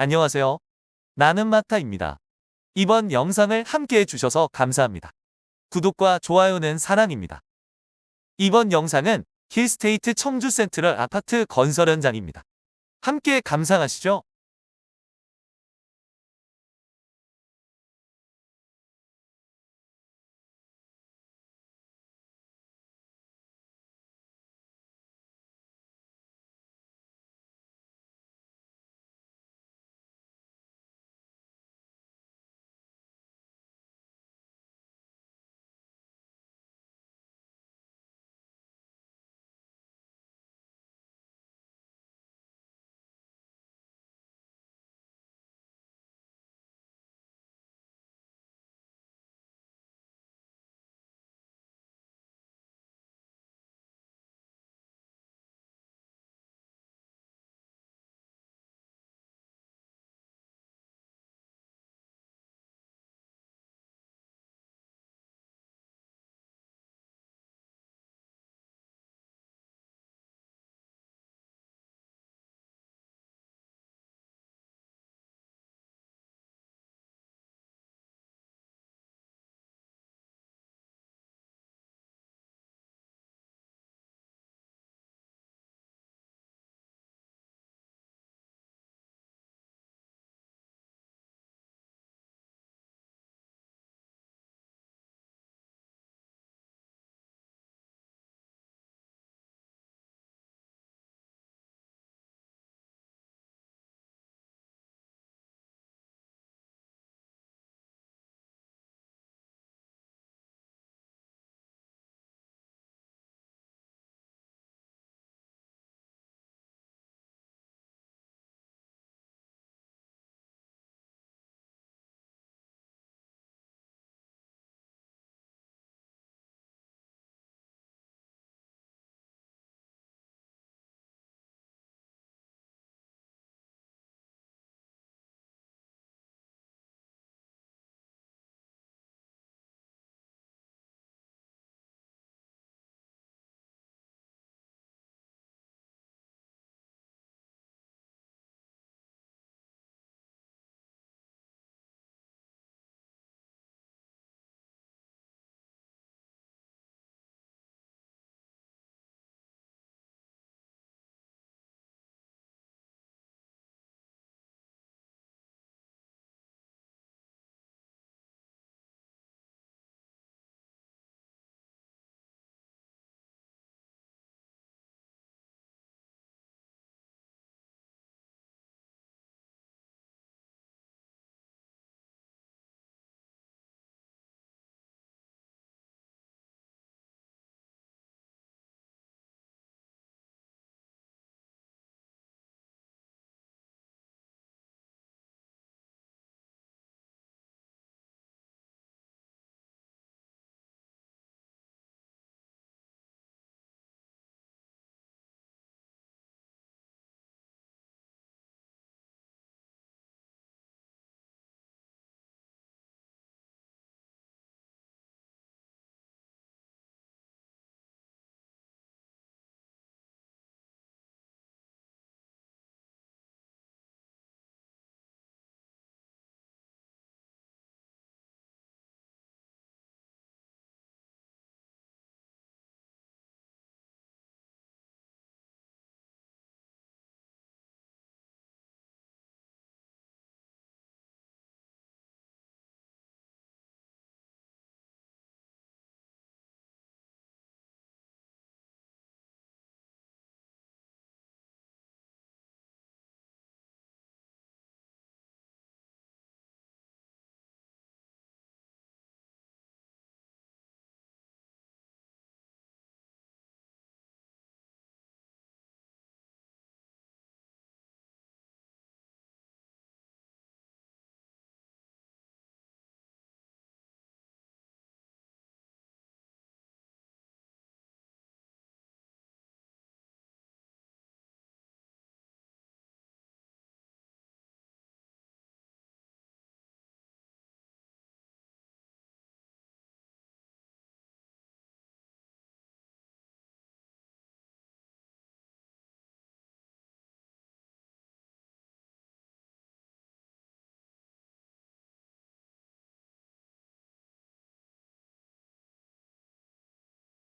안녕하세요. 나는 마타입니다. 이번 영상을 함께 해주셔서 감사합니다. 구독과 좋아요는 사랑입니다. 이번 영상은 힐스테이트 청주 센트럴 아파트 건설 현장입니다. 함께 감상하시죠.